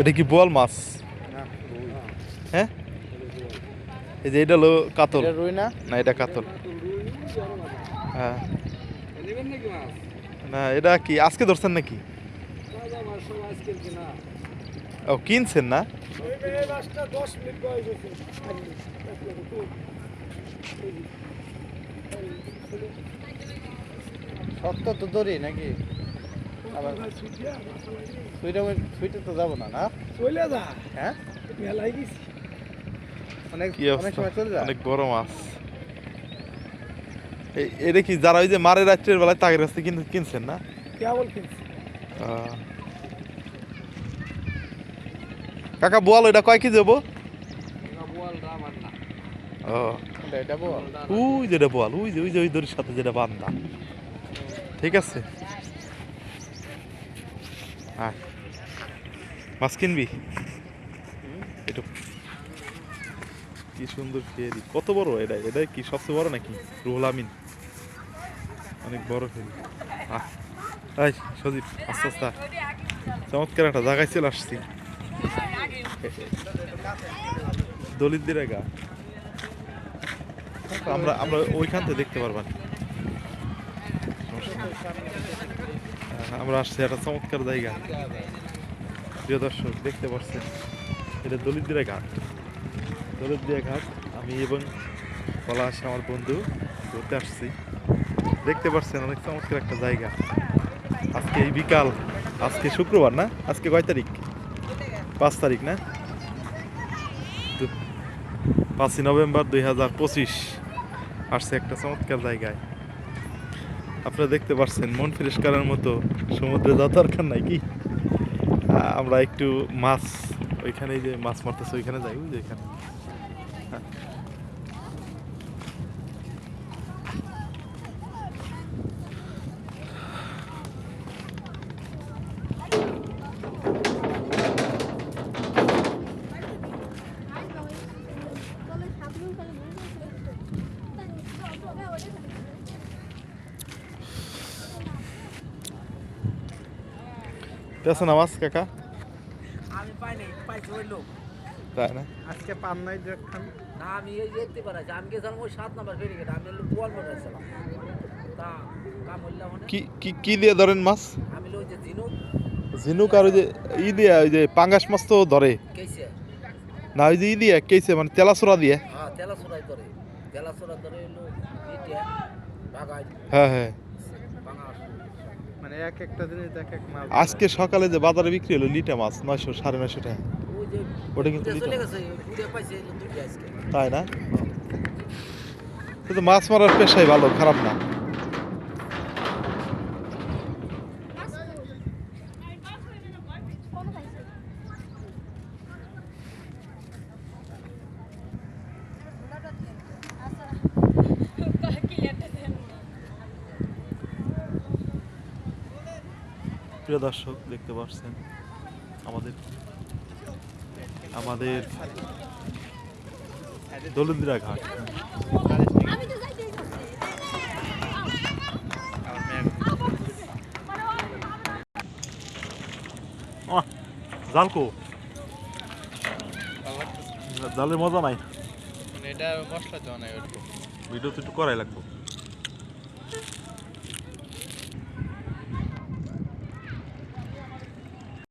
এটা কি বোয়াল মাছ? হ্যাঁ? এই যে এটা হলো কাতল। রুই না? না এটা কাতল। হ্যাঁ। না এটা কি আজকে ধরছেন নাকি? ও কিনছেন না? শক্ত তো দড়ি নাকি? আবার সুইটা সুইটা তো যাব না না? চলে যা। হ্যাঁ? মেলায় গেছি। অনেক কি অনেক সময় চলে যায় অনেক বড় মাছ। এই- এটা কি যারা ওই যে মারে রাত্রের বেলায় তাগের কাছ কিনছেন না? কেবল কিনছি। আহ। কাকা বোয়াল ওইটা কয় কেজি হব? ও। এটা এটা বল। ওই যেটা বোয়াল ওই যে ওই যে, ওই দড়ির সাথে যেটা বান্ধা। ঠিক আছে? হ্যাঁ মাছ কিনবি? একটু কি সুন্দর ফেরি কত বড় এটা এটা কি সবচেয়ে বড় নাকি? রুহুল আমিন। অনেক বড় ফেরি আহ এই, সজীব, আস্তে আস্তে চমৎকার একটা জায়গায় চলে আসছি। দলিতদের গা। আমরা আমরা ওইখান থেকে দেখতে পারবা। না। হ্যাঁ, আমরা আসছি একটা চমৎকার জায়গা। প্রিয় দর্শক দেখতে পাচ্ছেন এটা দলিতদের ঘাট। দলিতদিয়া ঘাট আমি এবং আসে আমার বন্ধু ঘুরতে আসছি। দেখতে পাচ্ছেন অনেক চমৎকার একটা জায়গা। আজকে এই বিকাল আজকে শুক্রবার না? আজকে কয় তারিখ? পাঁচ তারিখ না? পাঁচই নভেম্বর দুই হাজার পঁচিশ। আসছে একটা চমৎকার জায়গায়। আপনারা দেখতে পাচ্ছেন মন ফ্রেশ করার মতো সমুদ্রে যাওয়া দরকার নাই কি? আমরা একটু মাছ ওইখানে যে মাছ মারতেছে, ওইখানে যাই, ওই যে এখানে। হ্যাঁ। পেছন মাছ কাকা? আমি পাইনি পাইছি ওই লোক। তাই না? আজকে পান নাই দেখখান না আমি এই দেখতে পারাছি আমি গেছিলাম ওই সাত নাম্বার ফেরি গেটে আমি লোক বল মরেছিলাম তা কাম হইলাম মানে? কি কি কি দিয়ে ধরেন মাছ? আমি লোক যে ঝিনুক। ঝিনুক আর ওই যে ই দিয়ে ওই যে পাঙ্গাস মাছ তো ধরে। কেছে না ওই যে ই দিয়ে কেছে মানে তেলাচোরা দিয়ে। হ্যাঁ তেলা চোরাই করে তেলা চোরা ধরে এলো ইটে ভাগাই হ্যাঁ হ্যাঁ। মানে এক একটা জিনিস এক এক মাছ আজকে সকালে যে বাজারে বিক্রি হলো লিটা মাছ নয়শো সাড়ে নয়শো টাকা। ওটা কিন্তু তাই না? কিন্তু মাছ মারার পেশাই ভালো খারাপ না। প্রিয় দর্শক দেখতে পাচ্ছেন আমাদের আমাদের দলিন্দ্রা ঘাট। আহ, জাল কো। জালের মজা নাই। এটা মশলা নাই ভিডিও তো একটু করাই লাগবো।